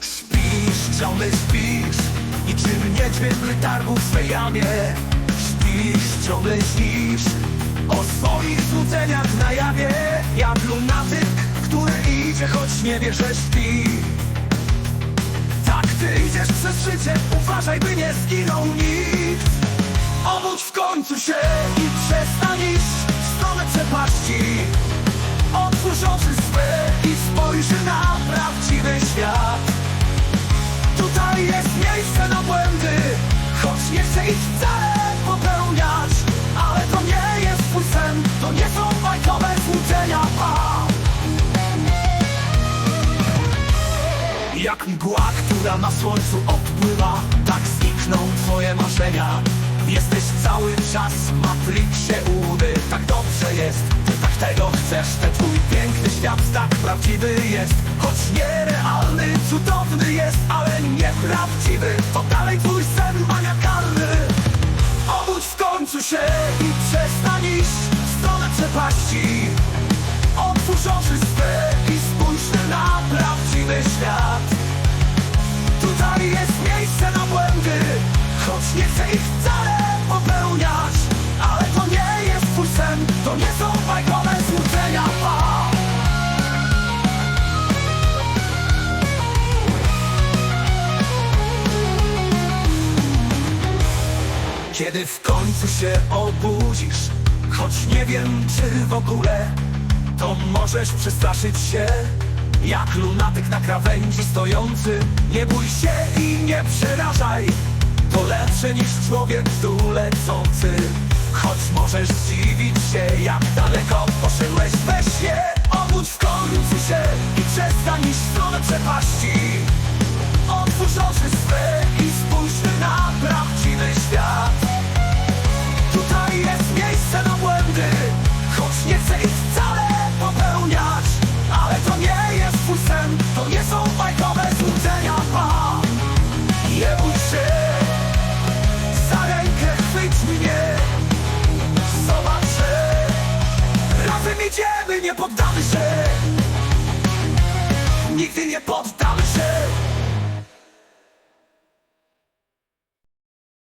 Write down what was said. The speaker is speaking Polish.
Śpisz, ciągle śpisz Niczym niedźwiedź letargu w swej jamie Śpisz, ciągle śnisz O swoich złudzeniach na jawie Jak lunatyk, który idzie, choć nie wie, że śpi. Tak ty idziesz przez życie Uważaj, by nie zginął nikt Obudź w końcu się i przestań iść W stronę przepaści. Otwórz oczy swe i spojrzy na prawdziwy świat. Tutaj jest miejsce Jak mgła, która na słońcu odpływa. Tak znikną twoje marzenia. Jesteś cały czas w Matrixie udy. Tak dobrze jest, ty tak tego chcesz. Ten twój piękny świat tak prawdziwy jest. Choć nierealny, cudowny jest Ale nieprawdziwy. To dalej twój sen maniakalny Obudź w końcu się i przestań iść W stronę przepaści. Otwórz oczy swe Kiedy w końcu się obudzisz Choć nie wiem czy w ogóle To możesz przestraszyć się Jak lunatyk na krawędzi stojący. Nie bój się i nie przerażaj To lepsze niż człowiek dół lecący Choć możesz dziwić się Jak daleko poszedłeś weź się Nigdy nie poddamy się. Nigdy nie poddamy się.